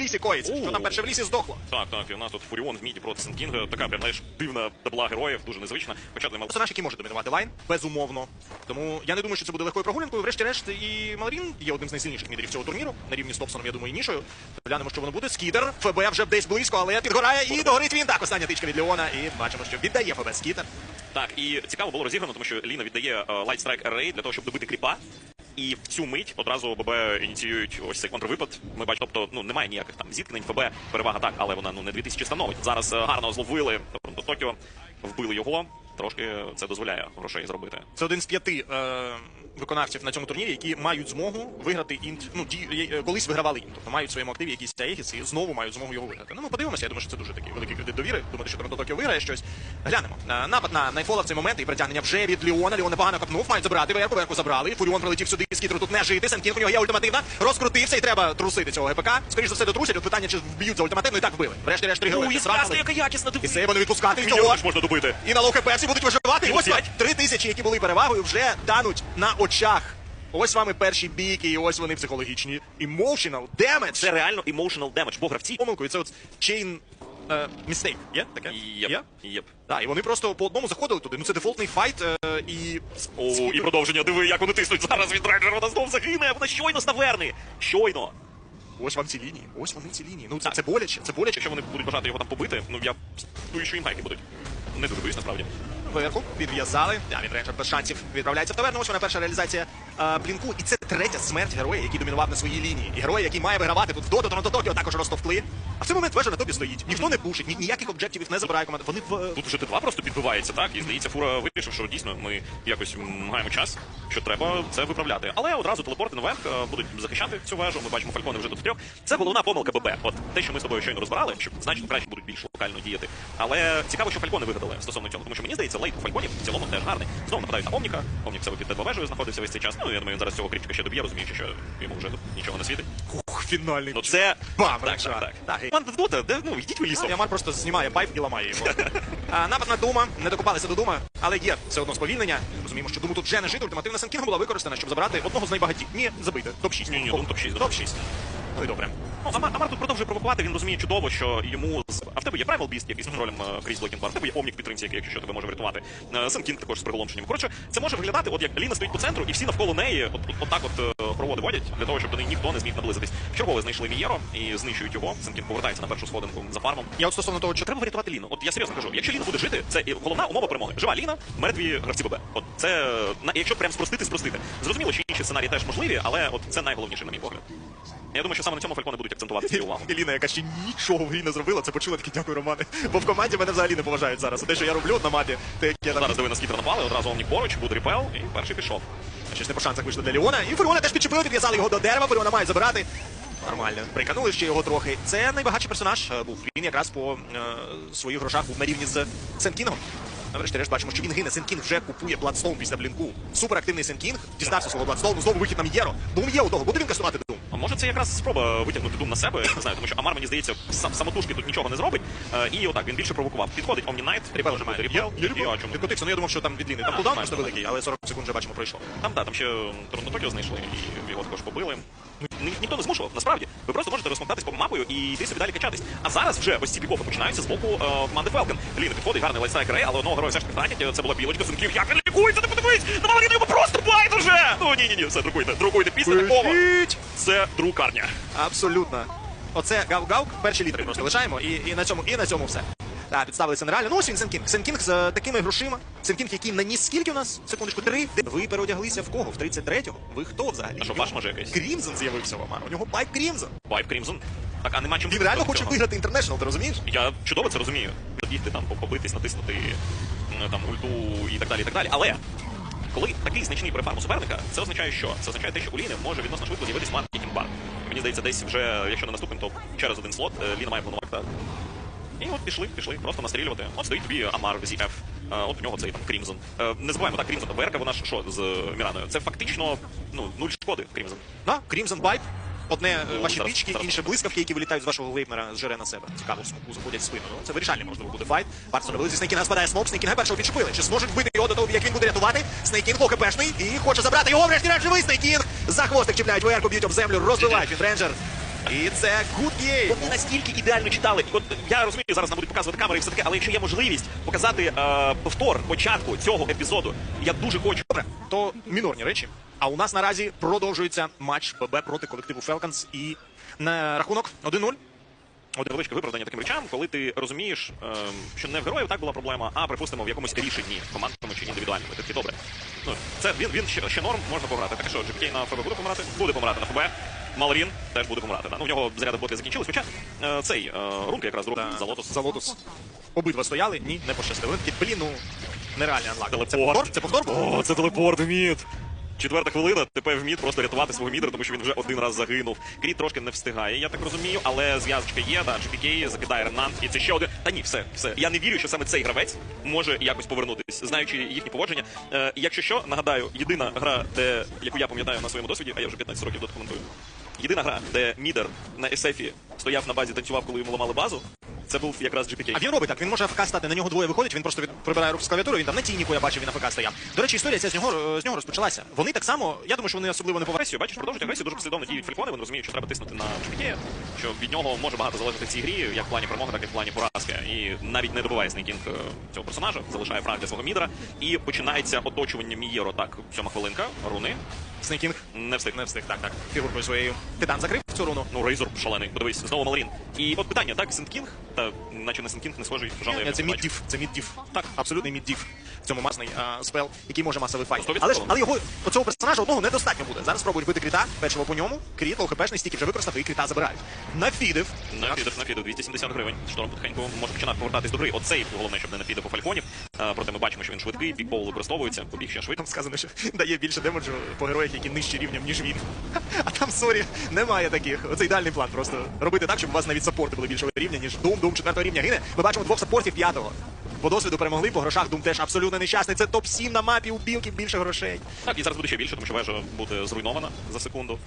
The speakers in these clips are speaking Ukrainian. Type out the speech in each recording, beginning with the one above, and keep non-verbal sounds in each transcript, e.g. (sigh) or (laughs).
лісі коїться. Що там перше в лісі здохло? Так, так, і у нас тут Фуріон в міді проти Сенкінга. Така прям, знаєш, дивна дабла героїв, дуже незвична. Хоча для Мал... Персонаж, який може домінувати лайн, безумовно. Тому я не думаю, що це буде легкою прогулянкою. Врешті-решт, і Малрін є одним з найсильніших мідерів цього турніру. На рівні з Топсоном, я думаю, і нішою. Глянемо, що воно буде. Скітер. ФБ вже десь близько, але підгорає і догорить він. Так, остання тичка від Леона. І бачимо, що віддає ФБ Скітер. Так, і цікаво було розіграно, тому що Ліна віддає е, Light Strike Array для того, щоб добити кріпа. І в цю мить одразу ББ ініціюють ось цей контрвипад. Ми бачимо, тобто ну немає ніяких там зіткнень. ФБ перевага так, але вона ну не 2000 становить. Зараз е, гарно зловили Торонто Токіо, вбили його. Трошки це дозволяє грошей зробити. Це один з п'яти е, виконавців на цьому турнірі, які мають змогу виграти інт. Ну ді, е, колись вигравали інт. Тобто мають в своєму активі якісь Аегіс і знову мають змогу його виграти. Ну ми подивимося. Я думаю, що це дуже такий великий кредит довіри. Думати, що Торонто Токіо виграє щось. Глянемо. Е, напад на Найтфола в цей момент і притягнення вже від Ліона. Ліон непогано копнув, мають забрати верху, верху забрали. Фуріон прилетів сюди, скітру тут не жити. Сенкінг у нього є ультимативна. Розкрутився і треба трусити цього ГПК. Скоріше за все дотрусять. От питання, чи вб'ють за ультимативну і так вбили. Врешті-решт три герої. Срали. яка якісна І це вони відпускати можна добити. І на лоу-хп всі будуть виживати. І ось вам три тисячі, які були перевагою, вже тануть на очах. Ось вами перші бійки, і ось вони психологічні. Emotional damage. Це реально emotional damage, бо гравці. помилкою. Це от chain е, mistake. Є таке? Єп, Є? єп. Так, і вони просто по одному заходили туди. Ну це дефолтний файт е, і. О, і продовження, диви, як вони тиснуть зараз від Рейнджера, вона знов загине, вона щойно ставерни. Щойно. Ось вам ці лінії. Ось вони ці лінії. Ну це, це боляче, це боляче. Якщо вони будуть бажати його там побити, ну я думаю, що їм гайки будуть. Не дуже боюсь, насправді. Верху підв'язали. Да, він рейнджер без шансів відправляється в таверну. Ось вона перша реалізація е, блінку. І це третя смерть героя, який домінував на своїй лінії. І героя, який має вигравати тут в Доту, Торонто Токіо також розтовкли. А в цей момент вежа на тобі стоїть. Ніхто не пушить, ні, ніяких об'єктивів не забирає команда. Вони в Тут вже Т2 просто підбивається, так? І здається, фура вирішив, що дійсно ми якось маємо час, що треба це виправляти. Але одразу телепорти наверх е, будуть захищати цю вежу. Ми бачимо фалькони вже тут трьох. Це головна помилка ББ. От те, що ми з тобою щойно розбирали, що значно краще будуть більш локально діяти. Але цікаво, що фалькони вигадали стосовно цього, тому що мені здається, лейт у фальконів в цілому теж гарний. Знову нападають на Омніка. Омнік себе під т вежею знаходився весь цей час. Ну я думаю, він зараз цього кріпчика ще доб'є, розуміючи, що йому вже нічого не світить. ух, фінальний. Ну це Бам, так, так, так. Так, Команда Дота, де ну йдіть ви лісом. Ямар просто знімає пайп і ламає його. (laughs) а, напад на Дума, не докопалися до Дума, але є все одно сповільнення. Розуміємо, що Думу тут вже не жити. Ультимативна Сенкінг була використана, щоб забрати одного з найбагатіх. Ні, забити. Топ-6. Ні, ні, Дум топ-6, Топ-6. Ну і добре. Ну, Амар, Амар тут продовжує провокувати, він розуміє чудово, що йому з. А в тебе є Primal Beast, який з контролем е, крізь Blacking Bar, в тебе є Омнік підтримці, який, якщо що, тебе може врятувати. Е, Кінг також з приголомшенням. Коротше, це може виглядати, от як Ліна стоїть по центру, і всі навколо неї от, от, отак от е, проводи водять, для того, щоб до неї ніхто не зміг наблизитись. Чергове знайшли Мієро і знищують його. Сем Кінг повертається на першу сходинку за фармом. Я от стосовно того, що Треба врятувати Ліну. От я серйозно кажу, якщо Ліна буде жити, це головна умова перемоги. Жива Ліна, мертві гравці ББ. От це на якщо прям спростити, спростити. Зрозуміло, що інші сценарії теж можливі, але от це найголовніше, на мій погляд. Я думаю, що саме на цьому фалькони будуть акцентувати свою увагу. (laughs) Еліна, яка ще нічого в грі не зробила, це почула такі дякую, Романе. Бо в команді мене взагалі не поважають зараз. Те, що я роблю на мапі, те, як я там Зараз диви на скітера напали, одразу Омнік поруч, буде репел, і перший пішов. щось не по шансах вийшло для Леона. І Фуріона теж підчепили, підв'язали його до дерева. Фуріона мають забирати. Нормально. Приканули ще його трохи. Це найбагатший персонаж е, був. Він якраз по е, своїх грошах був на рівні з Сенкінгом. Врешті-решт бачимо, що він гине. Сенкінг вже купує Бладстоун після блінку. Суперактивний Сенкінг. Дістався свого Бладстоуну. Знову вихід на М'єро. Дум є у того. Буде він кастувати Дум? А може це якраз спроба витягнути дум на себе, не знаю, тому що Амар, мені здається, сам самотужки тут нічого не зробить. Е, і отак він більше провокував. Підходить Knight, Ріпел може немає. бути Є, репел. є І, репел. а чому? Відкотився. Ну я думав, що там від Там кулдаун просто великий, але 40 секунд вже бачимо пройшло. Там, да, там ще Торонто Токіо знайшли, і його також побили. Ну, ні- ніхто не змушував, насправді. Ви просто можете розмотатись по мапою і йти собі далі качатись. А зараз вже ось ці пікофи починаються з боку е, команди Falcon. Ліна підходить, гарний лайфстайк Рей, але одного героя все ж таки тратять. Це була білочка, Сенків. Як він лікується, ти подивись! На Малину йому просто байдуже! Ну ні, ні, ні, все, друкуйте, друкуйте. Після такого Пишіть! це друкарня. Абсолютно. Оце гав-гав, перші літри просто лишаємо, і, і на цьому, і на цьому все. Так, підставилися нереально. Ну ось він Сенкінг. Сенкінг з е, такими грошима. Сенкінг, який наніс скільки у нас? Секундочку, три. Ви переодяглися в кого? В 33-го? Ви хто взагалі? А що, ваш може якийсь? Крімзон з'явився в Омар. У нього пайп Крімзон. Вайп Крімзон. Так, а нема чим Він реально хоче виграти інтернешнл, ти розумієш? Я чудово це розумію. Бігти там, побитись, натиснути там ульту і так далі, і так далі. Але коли такий значний префарм у суперника, це означає, що це означає те, що у Ліни може відносно швидко з'явитись маркетинг бар. Мені здається, десь вже, якщо не наступним, то через один слот е, Ліна має планувати. І от пішли, пішли, просто настрілювати. От стоїть тобі Амар ZF, е, от у нього цей там Крімзон. Е, Не забуваємо, так, Крімзон, ВРК вона ж що з Міраною? Це фактично ну, нуль шкоди Крімзон. Да, Крімзон пайп. Одне е, Ну, ваші зараз- пічки, зараз. інше блискавки, які вилітають з вашого глейпнера, зжере на себе. Цікаво, смоку заходять спину. Ну, це вирішальний можливо буде файт. Барсон робили зі Снейкінга спадає смок, Снейкінга першого відчепили. Чи зможуть вбити його до того, як він буде рятувати? Снейкінг ОКПшний і хоче забрати його, врешті-решт живий Снейкінг. За хвостик чіпляють ВР, б'ють об землю, розбивають він рейнджер. І це game. Вони настільки ідеально читали. От я розумію, зараз нам будуть показувати камери і все таке, але якщо є можливість показати е, повтор початку цього епізоду, я дуже хочу. Добре, то мінорні речі. А у нас наразі продовжується матч ББ проти колективу Falcons і на рахунок 1-0. От невеличке виправдання таким речам, коли ти розумієш, е, що не в героїв так була проблема, а припустимо в якомусь рішенні командному чи індивідуальному. Ти добре. Ну це він він ще, ще норм, можна пограти. Так що GPK на ФБ буде помирати, буде помирати на ФБ. Малрін теж буде помирати. Да. Ну в нього заряди боти закінчились. Хоча е, цей е, рунка якраз друг за лотос. За Лотус. Обидва стояли, ні, не пощастило. Вони такі, блін, ну, нереальний анлак. Це Телепорт. повтор? Це повтор? був? О, це телепорт в мід. Четверта хвилина, тепер в мід просто рятувати свого мідера, тому що він вже один раз загинув. Кріт трошки не встигає, я так розумію, але зв'язочка є, да, GPK закидає Ренант, і це ще один. Та ні, все, все. Я не вірю, що саме цей гравець може якось повернутись, знаючи їхні поводження. Е, якщо що, нагадаю, єдина гра, де яку я пам'ятаю на своєму досвіді, а я вже 15 років документую. Єдина гра, де мідер на есефі стояв на базі, танцював, коли йому ламали базу. Це був якраз GPK. А він робить так, він може АФК стати, на нього двоє виходить, він просто від... прибирає руку з клавіатури, він там на тійніку, я бачив, він АФК стояв. До речі, історія ця з нього, е, з нього розпочалася. Вони так само, я думаю, що вони особливо не поважають. агресію, бачиш, продовжують агресію, дуже послідовно діють фалькони, вони розуміють, що треба тиснути на GPK, що від нього може багато залежати в цій грі, як в плані перемоги, так і в плані поразки. І навіть не добиває снейкінг е, цього персонажа, залишає фраг для свого мідера. І починається оточування Мієро. Так, сьома хвилинка, руни. Снейкінг Не встиг. не встиг, так, так. Фігуркою своєю. Титан закрив цю руну. Ну, Рейзор шалений, подивись, знову Малрін. І от питання, так, Сенткінг, та наче не Сенткінг, не схожий, жодного я Це міддів, це міддів. Так, абсолютний міддів. В цьому масний а, спел, який може масовий файт. Але ж але його оцього персонажа одного недостатньо буде. Зараз спробують бити кріта, печиво по ньому. Кріт, лоу-хпшний стільки вже використав, і кріта забирають. Нафідив. На фідер, на фідер 270 гривень. Шторм потихеньку може починати повертатись до гри. Оцей головне, щоб не нафідив по фальконів. А, проте ми бачимо, що він швидкий, пікпол використовується, побіг ще швидко. Там сказано, що (laughs) дає більше демеджу по героях, які нижчі рівнем, ніж він. (laughs) А там, сорі, немає таких. Оце ідеальний план. Просто робити так, щоб у вас навіть саппорти були більшого рівня, ніж Дум, Дум четвертого рівня гине. Ми бачимо двох саппортів п'ятого. По досвіду перемогли, по грошах Дум теж абсолютно нещасний. Це топ-7 на мапі у білки більше грошей. Так, і зараз буде ще більше, тому що вежа буде зруйнована за секунду.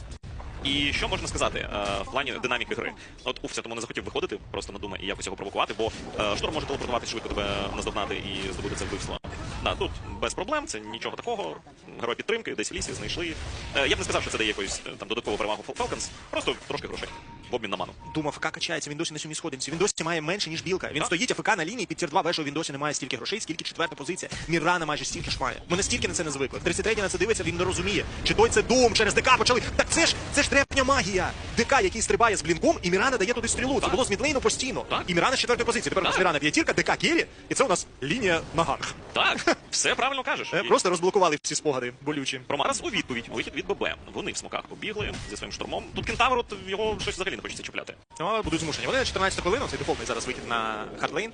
І що можна сказати е, в плані динаміки гри? От Уфця тому не захотів виходити, просто надумай і якось його провокувати, бо е, шторм може телепортуватися швидко тебе наздогнати і здобути це вбивство. Да, тут без проблем, це нічого такого. Герой підтримки, десь в лісі знайшли. Е, я б не сказав, що це дає якусь е, там додаткову перевагу Falcons, просто трошки грошей в обмін на ману. Дум АФК качається, він досі на сьомій сходинці. Він досі має менше, ніж білка. Він стоїть АФК на лінії під тір 2 вежу, він досі не має стільки грошей, скільки четверта позиція. Мірана майже стільки ж має. Ми настільки на це не звикли. В 33 на це дивиться, він не розуміє. Чи той це Дум через ДК почали. Так це ж це ж древня магія. ДК, який стрибає з блінком, і Мірана дає туди стрілу. Це було з мідлейну постійно. Так. І Мірана з четвертої позиції. Тепер у нас Мірана п'ятірка, ДК Кері, і це у нас лінія на ганг. Так, все правильно кажеш. Е, І- Просто розблокували всі спогади болючі. Про у відповідь вихід від ББ. Вони в смоках побігли зі своїм штурмом. Тут кентавр, от його щось взагалі не хочеться чіпляти. Ну, але будуть змушені. Вони 14 хвилину, цей дефолтний зараз вихід на хардлейн.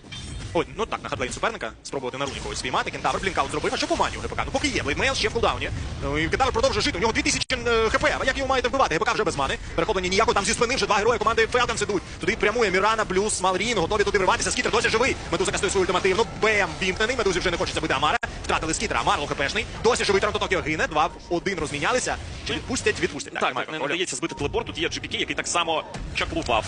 Ой, ну так, на хардлейн суперника, спробувати на руні когось спіймати. Кентавр блінкаут зробив, а що по мані у ГПК? Ну поки є, блейдмейл ще в кулдауні. Ну, і Кентавр продовжує жити, у нього 2000 е, хп, а як його маєте вбивати? ГПК вже без мани. Перехоплення ніякого, там зі спини вже два герої команди Falcons ідуть. Туди прямує Мірана, Блюс, Малрін, готові туди вриватися. Скітер досі живий. Медуза кастує свою ультимативну. Бем, вімкнений. Медузі вже не хочеться бити Амара. Втратили скітера, Амар лохпешний. Досі живий Торонто Токіо гине. Два в один розмінялися. Чи відпустять, відпустять. Так, має так, не вдається збити телепорт. Тут є GPK, який так само чаклував.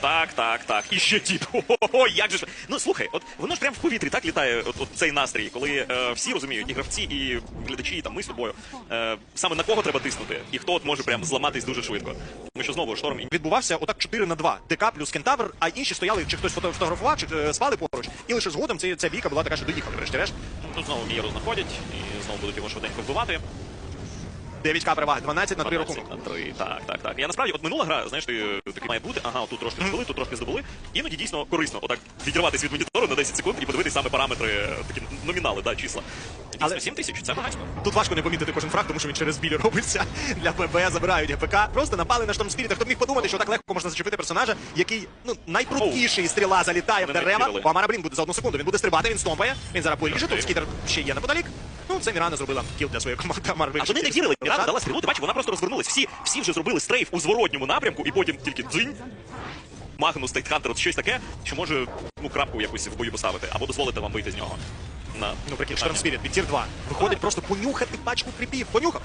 Так, так, так. І ще тіп. (laughs) О, як же ж. Ну слухай, от воно ж прямо в повітрі так літає, от, от цей настрій, коли е, всі розуміють, і гравці, і глядачі, і там ми з тобою. Е, саме на кого треба тиснути, і хто от може прям зламатись дуже швидко. Тому що знову шторм і відбувався отак 4 на 2. ДК плюс кентавр, а інші стояли, чи хтось фото- фотографував, чи е, спали поруч. І лише згодом ця, ця бійка була така, що доїхали, врешті-решт. Тут знову Мієру знаходять, і знову будуть його швиденько вбивати. 9к переваги, 12 на 3 12 рахунок. на 3, так, так, так. Я насправді, от минула гра, знаєш, ти такий має бути, ага, тут трошки здобули, тут трошки здобули. Іноді дійсно корисно, отак відірватися від монітору на 10 секунд і подивитися саме параметри, такі номінали, да, числа. Але- 7 тисяч, це багатько. Тут важко не помітити кожен фраг, тому що він через біль робиться. (laughs) Для ББ забирають ГПК. Просто напали на штурм спіріта. Хто б міг подумати, що так легко можна зачепити персонажа, який ну найпрудкіший стріла залітає в дерева. У Амара Блін буде за одну секунду. Він буде стрибати, він стомпає. Він зараз поріже. Тут скітер ще є неподалік. Ну, це Мірана зробила кіл для своєї команди. Амар А вони не вірили. Мірана дала стрілу, ти бачиш, вона просто розвернулась. Всі, всі вже зробили стрейф у зворотньому напрямку, і потім тільки дзинь. Магнус, Тайтхантер, щось таке, що може ну, крапку якусь в бою поставити, або дозволити вам вийти з нього. На Ну, прикинь, Шторм Спіріт від тір 2. Виходить просто понюхати пачку кріпів. Понюхав.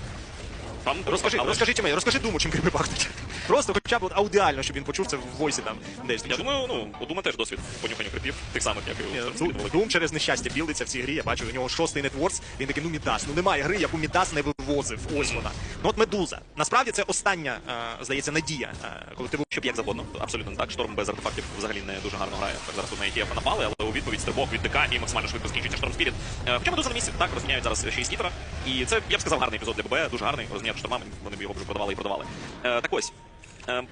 Там Розкажи, расскажите розкажіть мені, розкажи думу, чим кріпи пахнуть. Просто хоча б от аудіально, щоб він почув це в войсі там десь. Я думаю, ну, у Дума теж досвід понюхання крипів, тих самих, як і у Ду- Дум через нещастя білдиться в цій грі. Я бачу, у нього шостий нетворс. Він такий, ну Мідас. Ну немає гри, яку Мідас не вивозив. Ось вона. Ну от Медуза. Насправді це остання, е, здається, надія е, колективу. Щоб як завгодно, абсолютно так. Шторм без артефактів взагалі не дуже гарно грає. Так зараз тут на ETF напали, але у відповідь стрибок від ДК і максимально швидко скінчується Шторм Спіріт. Хоча Медуза на місці так розміняють зараз ще й скітера. І це я б сказав гарний епізод для ББ, дуже гарний. Розміняти шторма, вони б його вже продавали і продавали. Е, так ось. Е,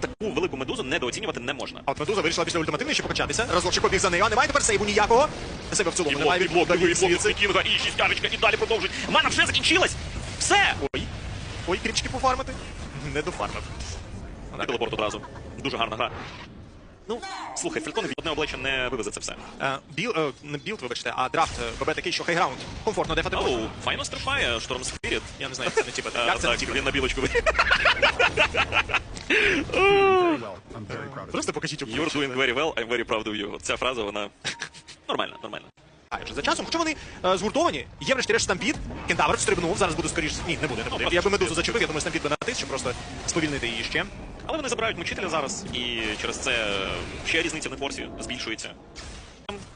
таку велику медузу недооцінювати не можна. А от Медуза вирішила після ультимативної ще покачатися. Разочек побіг за нею, а немає тепер сейву ніякого. Себе в цілому немає від блок, звідси. Кінга і шістярочка, і далі продовжують. Мана вже закінчилась! Все! Ой, ой, кріпчики пофармити. Не дофармив. Телепорт одразу. Дуже гарна гра. Ну, слухай, Фелькон одне обличчя не вивезе це все. Е, Біл, е, не білд, вибачте, а драфт ББ такий, що хайграунд. Комфортно дефати. Оу, файно стрибає Шторм Спіріт. Я не знаю, як це не тіпати. Як це Так, він на білочку Просто покажіть у You're doing very well, I'm very proud of you. Ця фраза, вона (laughs) нормальна, нормальна. А, вже за часом, хоча вони е, згуртовані, є врешті-решт стампід, кентавр стрибнув, зараз буде скоріш. Ні, не буде, не буде. Я би медузу зачепив, я думаю, стампід би натис, щоб просто сповільнити її ще. Але вони забирають мучителя зараз, і через це ще різниця в нетворсі збільшується.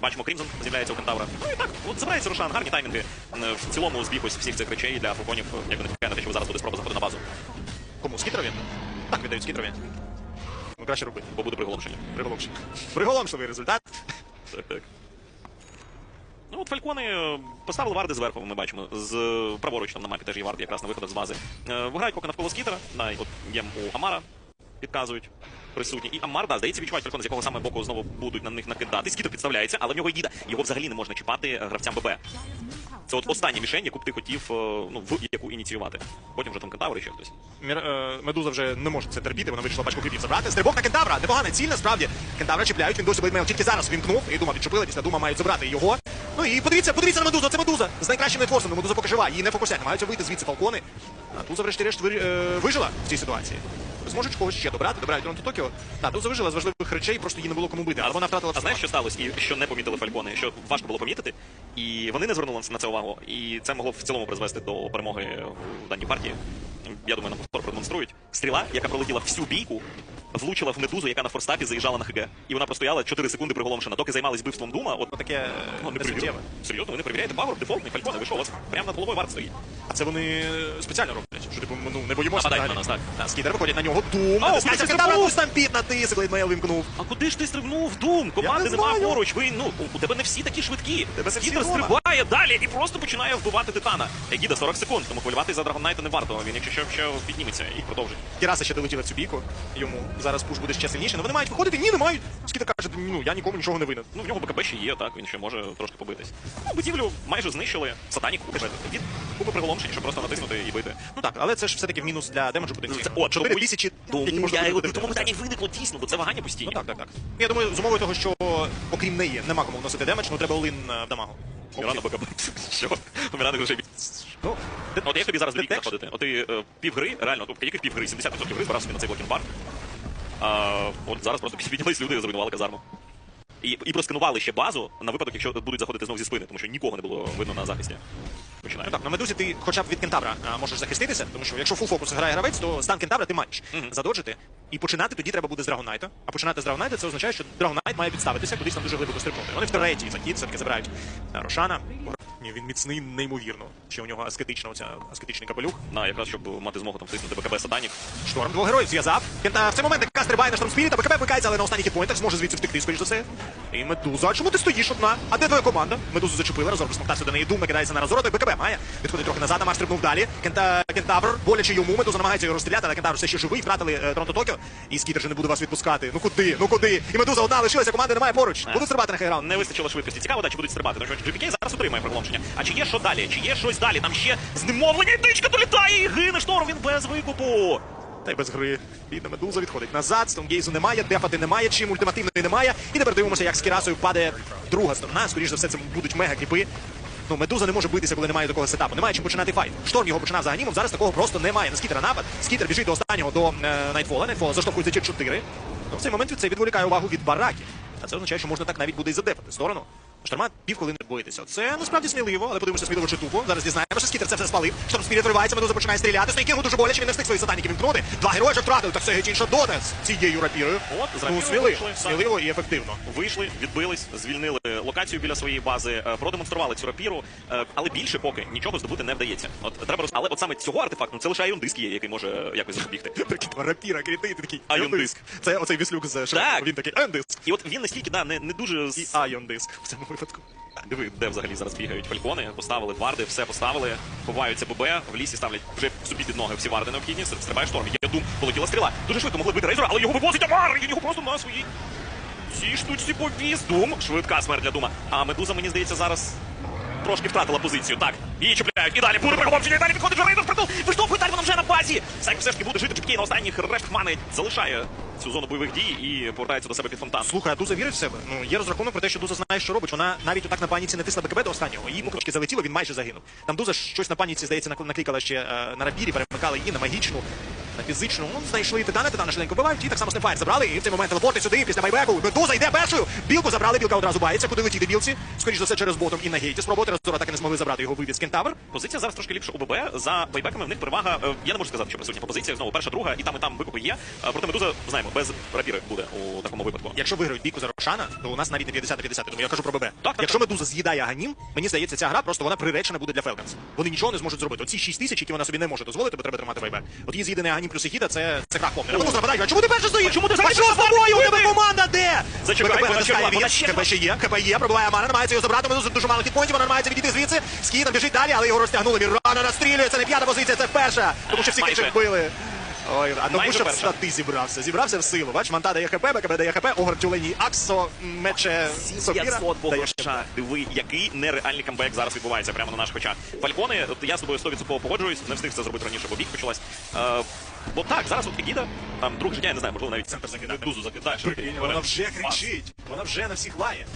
Бачимо, Крімзон з'являється у Кентавра. Ну і так, от забирається Рошан, гарні таймінги. Е, В цілому збіг ось всіх цих речей для фурконів, як не на те, що зараз буде спроба заходити на базу, Кому? Скітрові? Так, віддають скітрові. Ну, краще робити. бо буде приголомшення. Приголомшливий. Приголомшливий результат. Так, так. Ну от Фалькони е, поставили варди зверху, ми бачимо. З праворуч там на мапі теж є варди якраз на виходах з бази. Е, Виграють поки навколо скітера. На, от єм у Амара підказують. Присутні. І Амар, да, здається, відчувають Фалькони, з якого саме боку знову будуть на них накидати. Скітер підставляється, але в нього є діда. Його взагалі не можна чіпати е, гравцям ББ. Це от остання мішень, яку б ти хотів, е, ну, в яку ініціювати. Потім вже там Кентавр і ще хтось. Мір, е, Медуза вже не може це терпіти, вона вирішила пачку кріпів забрати. Стрибок на кентавра, непогана ціль, насправді. Кентавра чіпляють, він досі блеймейл тільки зараз вімкнув, і дума відчепила, після дума мають забрати його. Ну і подивіться, подивіться на медузу, це медуза. З найкращим нетворсом, медуза поки жива, її не фокусять, намагаються вийти звідси фалкони. А Туза врешті-решт ви- е, вижила в цій ситуації. Зможуть когось ще добрати, добирають Ронто Токіо. Та Туза вижила з важливих речей, просто її не було кому бити, але вона втратила А знаєш, що сталося? І що не помітили фалькони, що важко було помітити, і вони не звернули на це увагу. І це могло в цілому призвести до перемоги в даній партії. Я думаю, нам повтор продемонструють. Стріла, яка пролетіла всю бійку, влучила в медузу, яка на форстапі заїжджала на ХГ. І вона простояла 4 секунди приголомшена. Доки займались вбивством Дума, от таке ну, не перевіряли. Серйозно, ви не перевіряєте пагор, дефолтний фалькони, ви що, у вас прямо над головою варт стоїть. А це вони спеціально роблять, що типу, ну, не боїмося. Нападають на нас, так. Так, скідер виходять на нього, дум, Ау, ти стрибнув? ну стампід Глейдмейл вимкнув. А куди ж ти стрибнув, Дум? Команди не нема поруч. Ви ну у- тебе не всі такі швидкі. Тебе Скітер стрибає далі і просто починає вбивати титана. Егіда 40 секунд, тому хвилюватися за Драгонайта не варто. Він якщо що ще підніметься і продовжить. Кіраса ще долетіла в цю бійку, йому зараз пуш буде ще сильніше, але вони мають виходити, ні, не мають. Скіда каже, ну я нікому нічого не винен. Ну в нього БКБ ще є, так він ще може трошки побитись. Ну, будівлю майже знищили. Сатанік тепер від купи приголомшень, щоб просто натиснути і бити. Ну так, але це ж все-таки в мінус для демеджу потенційно. Це от 4 тисячі, Тому які я буде в тому питанні виникло дійсно, бо це вагання постійні. Ну так, так, так. Я думаю, з умовою того, що окрім неї нема кому вносити демедж, ну треба олин е, в дамагу. Мірана БКБ. Що? Мірана бі- Ну, От як тобі зараз до бійки заходити? От ти е, півгри, реально, тобто яких півгри, 70% гри збирав собі на цей блокінг бар. А, от зараз просто піднялись люди і замінували казарму. І, і просканували ще базу на випадок, якщо будуть заходити знов зі спини, тому що нікого не було видно на захисті. Ну Починаємо. так, на медузі ти хоча б від кентавра а, можеш захиститися, тому що якщо фул фокус грає гравець, то стан кентавра ти маєш задоджити. І починати тоді треба буде з Драгонайта. А починати з Драгонайта це означає, що Драгонайт має підставитися, кудись там дуже глибоко стрибнути. Вони в третій захід все-таки забирають Рошана. Ні, він міцний неймовірно. Ще у нього аскетична оця аскетичний капелюх. На якраз щоб мати змогу там втиснути БКБ Сатанік. Шторм двох героїв зв'язав. Кента в цей момент яка стрибає на шторм спіріта, БКБ вмикається, але на останніх хітпоінтах зможе звідси втекти, скоріш за все. І Медуза. А чому ти стоїш одна? А де твоя команда? Медузу зачепила, Разор присмоктався до неї, Дум накидається на Разора, той БКБ має. Відходить трохи назад, Амар стрибнув далі. Кента, кентавр, боляче йому, Медуза намагається його розстріляти, але кентавр все ще живий, втратили е, Торонто Токіо. І скітер вже не буде вас відпускати. Ну куди? Ну куди? І Медуза одна лишилася, команди немає поруч. Будуть стрибати на хайраунд. Не вистачило швидкості. Цікаво, да, чи будуть стрибати. Тому що GPK зараз отримає приголомшення. А чи є що далі? Чи є щось далі? Там ще знемовлення і тичка долітає і гине шторм, він без викупу. Та й без гри. Бідна медуза відходить назад, Стонгейзу немає, дефати немає, чим ультимативної немає. І тепер дивимося, як з Кірасою падає друга сторона. Скоріш за все, це будуть мега кріпи. Ну, медуза не може битися, коли немає такого сетапу. Немає чим починати файт. Шторм його починав за ганімом, зараз такого просто немає. На скітера напад. Скітер біжить до останнього до е, Найтфола. Найтфола заштовхується через 4. Ну, в цей момент це відволікає увагу від бараки. А це означає, що можна так навіть буде і задефати сторону. Шторма півхвилини боїтеся. Це насправді сміливо, але подивимося сміливо чи тупо. Зараз дізнаємося, скітер це все спалив. Шторм спіріт виривається, медуза починає стріляти. Снейкінгу дуже боляче, він не встиг свої сатаніки вімкнути. Два герої вже втратили, так це геть інша дота з цією рапірою. От, ну, сміливо, вийшли, сміливо і ефективно. Вийшли, відбились, звільнили локацію біля своєї бази, е, продемонстрували цю рапіру, е, але більше поки нічого здобути не вдається. От треба роз... Але от саме цього артефакту це лише айон диск є, який може е, якось запобігти. (laughs) Прикид, рапіра, кріти, ти такий Айон диск. Це оцей віслюк з Шреку. Він такий айон диск. І от він настільки да, не, не дуже з- айон диск в цьому випадку. Диви, де взагалі зараз бігають фалькони, поставили варди, все поставили, ховаються ББ, в лісі ставлять вже собі під ноги всі варди необхідні, стрибає шторм, є дум, полетіла стріла. Дуже швидко могли бити рейзера, але його вивозить Амар, він його просто на своїй цій штучці повіз. Дум, швидка смерть для дума. А медуза, мені здається, зараз трошки втратила позицію. Так, її чіпляють. І далі буде приголомшення, і далі підходить вже рейзер впритул. Виштовхує далі, вона вже на базі. Сайк все ж таки буде жити чіпки на останніх рештах мани. Залишає цю зону бойових дій і повертається до себе під фонтан. Слухай, а Дуза вірить в себе. Ну є розрахунок про те, що Дуза знає, що робить. Вона навіть отак на паніці не тисла БКБ до останнього. Її покупки залетіло, він майже загинув. Там Дуза щось на паніці, здається, накликала ще е, на рапірі, перемикала її на магічну, на фізичну. Ну, знайшли титана, титана швиденько вбивають, і так само снайфайр забрали. І в цей момент телепорти сюди, після байбеку. Медуза йде першою. Білку забрали, білка одразу бається, куди летіти білці. Скоріше за все, через ботом і на гейті. Спробувати Разора так і не змогли забрати його вивіз кентавр. Позиція зараз трошки ліпша у ББ. За байбеками в них перевага. е, Я не можу сказати, що присутня по позиціях. Знову перша, друга, і там, і там викупи є. Е, Проте медуза знаємо, без рапіри буде у такому випадку. Якщо виграють бійку за Рошана, то у нас навіть не 50 на 50. Тому я кажу про ББ. так, Якщо так. медуза з'їдає Аганім, мені здається, ця гра просто вона приречена буде для Фелконс. Вони нічого не зможуть зробити. Оці 6 тисяч, які вона собі не може дозволити, бо треба тримати байбек. От її з'їдений Аганім плюс Ехіда, це, це крах повний. Медуза нападає, а чому ти перша стоїш? чому ти а що з тобою? У тебе команда де? Зачекай, вона ще КП ще є, КП є, пробиває Амана, намагається його забрати, медуза дуже мало хітпоінтів, вона намагається відійти звідси. Скітом біжить далі, але його розтягнули. Мірана настрілює, це не п'ята позиція, це перша. Тому що всі інших били. Ой, а тому Майже що в перша. стати зібрався. Зібрався в силу. Бач, Манта дає ХП, БКБ дає ХП, Огр тюлені, Аксо, мече, Сокіра. 500 дає ХП. Диви, який нереальний камбек зараз відбувається прямо на наших очах. Фалькони, от я з тобою 100% погоджуюсь, не встиг це зробити раніше, бо бік почалась. Е, бо так, зараз от Егіда, там друг життя, я не знаю, можливо, навіть центр закидає. Медузу закидає. Прикинь, Вона вже кричить, вона вже на всіх лає.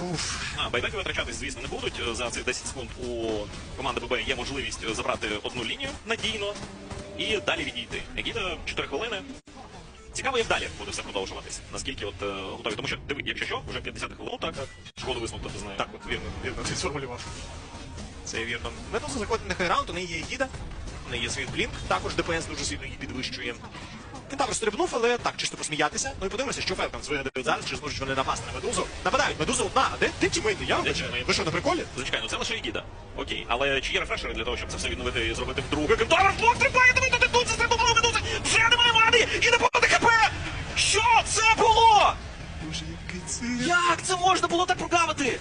Уф. А, байбеки витрачатись, звісно, не будуть. За цих 10 секунд у команди ББ є можливість забрати одну лінію надійно і далі відійти. Егіда 4 хвилини. Цікаво, як далі буде все продовжуватись. Наскільки от е, готові. Тому що диви, якщо що, вже 50 хвилин, так, шкоду висмоктати з нею. Так, от вірно, вірно, ти сформулював. Це вірно. Медуза заходить на хайраунд, у неї є гіда, у неї є свій блінк, також ДПС дуже сильно її підвищує. Кентавр стрибнув, але так, чисто посміятися. Ну і подивимося, що Фелконс вигадають зараз, чи зможуть вони напасти на медузу. Нападають, медуза одна, а де? Де тімейти? Я вибачаю. Ви що, на приколі? Зачекай, ну це лише Егіда. Окей. Але чи є рефрешери для того, щоб це все відновити і зробити вдруге? Кентавр блок тримає, диви, туди тут застрибували медузи! Вже немає вади! І не буде ХП! Що це було? Боже, який це... Як це можна було так прогавити?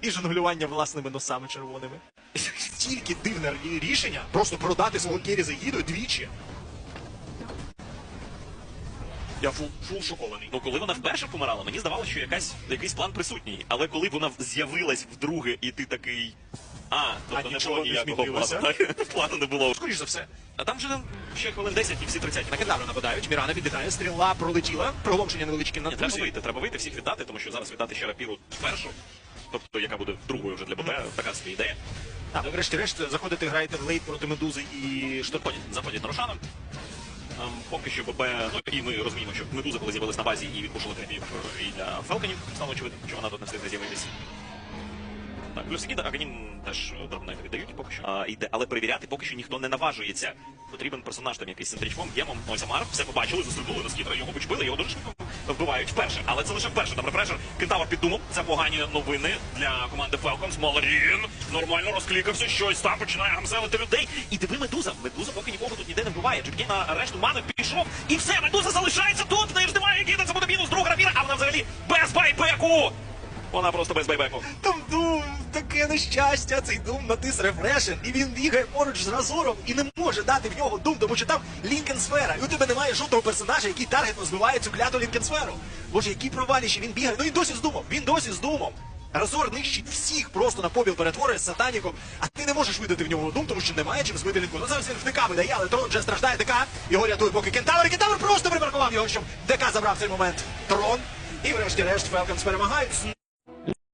І жонглювання власними носами червоними. Тільки дивне рішення просто продати свого кері за гідою двічі. Я фул, фул шокований. Ну, коли вона вперше помирала, мені здавалося, що якась, якийсь план присутній. Але коли вона з'явилась вдруге, і ти такий. А, тобто не нічого було не ніякого змінилося? плану. Так, (laughs) плану не було. Скоріш за все. А там вже ще хвилин 10 і всі 30. На кентавра нападають, Мірана відлітає, стріла пролетіла, приголомшення невеличке на Ні, треба друзі. вийти, треба вийти всіх вітати, тому що зараз вітати ще рапіру першу, тобто яка буде другою вже для ББ, така собі ідея. Так, врешті-решт, заходите, граєте в лейт проти медузи і. Заходять, заходять на Рошана. Ем, Поки що ББ, ну і ми розуміємо, що медуза, коли з'явилась на базі і відпушила крипів е, і для Фелконів, стало очевидно, що вона тут не встигне з'явитися. Так, плюс Егіда, Аганім теж Драгонайта віддають поки що. А, йде, але перевіряти поки що ніхто не наважується. Потрібен персонаж там якийсь центричком, гемом, ось Амар, все побачили, застрибнули на скітера, його почбили, його дуже швидко вбивають вперше. Але це лише вперше. Там рефрешер Кентавр піддумав. Це погані новини для команди Falcons. Маларін нормально розклікався, щось там починає гамселити людей. І диви медуза. Медуза поки нікого тут ніде не вбиває. Джекей на решту мани пішов. І все, медуза залишається тут. В неї ж немає гіда, це буде мінус друга рапіра, а вона взагалі без байбеку. Вона просто без байбеку. Там Таке нещастя, цей Дум натис рефрешен, і він бігає поруч з Разором і не може дати в нього Дум, тому що там Лінкен сфера. І у тебе немає жодного персонажа, який таргетно збиває цю кляту Лінкен сферу. Боже, які проваліші, він бігає. Ну він досі з Думом, він досі з Думом. Разор нищить всіх просто на побіл перетворює з сатаніком, а ти не можеш видати в нього дум, тому що немає чим збити лінку. Ну зараз він в ДК видає, але трон вже страждає ДК. Його рятує поки кентавр. Кентавр просто припаркував його, щоб ДК забрав цей момент трон. І врешті-решт Фелконс перемагають.